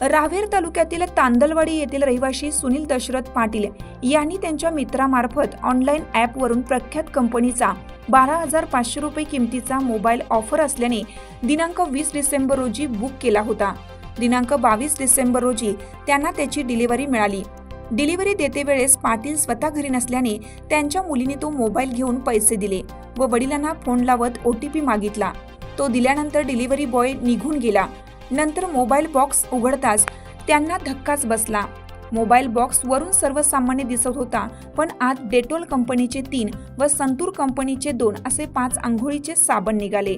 रावेर तालुक्यातील तांदलवाडी येथील रहिवाशी सुनील दशरथ पाटील यांनी त्यांच्या मित्रामार्फत ऑनलाईन ॲपवरून प्रख्यात कंपनीचा बारा हजार पाचशे रुपये किमतीचा मोबाईल ऑफर असल्याने दिनांक वीस डिसेंबर रोजी बुक केला होता. दिनांक बावीस डिसेंबर रोजी त्यांना त्याची डिलिव्हरी मिळाली. डिलिव्हरी देते वेळेस पाटील स्वतः घरी नसल्याने त्यांच्या मुलीने तो मोबाईल घेऊन पैसे दिले व वडिलांना फोन लावत ओ टी पी मागितला. तो दिल्यानंतर डिलिव्हरी बॉय निघून गेला. नंतर मोबाईल बॉक्स उघडताच त्यांना धक्काच बसला. मोबाईल बॉक्स वरून सर्वसामान्य दिसत होता पण आत डेटोल कंपनीचे तीन व संतूर कंपनीचे दोन असे पाच आंघोळीचे साबण निघाले.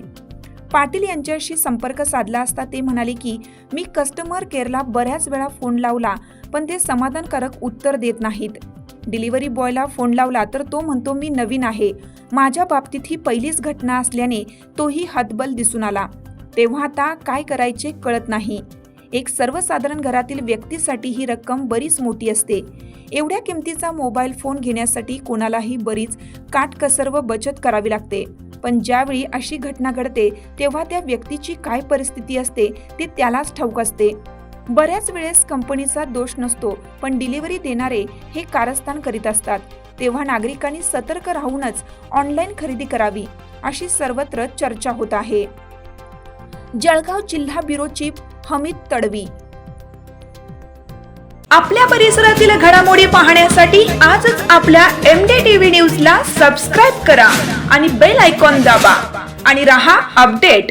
पाटील यांच्याशी संपर्क साधला असता ते म्हणाले की मी कस्टमर केअरला बऱ्याच वेळा फोन लावला पण ते समाधानकारक उत्तर देत नाहीत. डिलिव्हरी बॉयला फोन लावला तर तो म्हणतो मी नवीन आहे. माझ्या बाबतीत ही पहिलीच घटना असल्याने तोही हतबल दिसून आला. तेव्हा आता काय करायचे कळत नाही. एक सर्वसाधारण घरातील व्यक्तीसाठी ही रक्कम बरीच मोठी असते. एवढ्या किमतीचा मोबाईल फोन घेण्यासाठी कोणालाही बरीच काटकसर व बचत करावी लागते. पण ज्यावेळी अशी घटना घडते तेव्हा त्या व्यक्तीची काय परिस्थिती असते ते त्यालाच ठाऊक असते. बऱ्याच वेळेस कंपनीचा दोष नसतो पण डिलिव्हरी देणारे हे कारस्थान करीत असतात. तेव्हा नागरिकांनी सतर्क राहूनच ऑनलाईन खरेदी करावी अशी सर्वत्र चर्चा होत आहे. जळगाव जिल्हा ब्युरो चीफ हमीद तडवी. आपल्या परिसरातील घडामोडी पाहण्यासाठी आजच आपल्या एम डी टीव्ही न्यूज ला सबस्क्राईब करा आणि बेल आयकॉन दाबा आणि रहा अपडेट.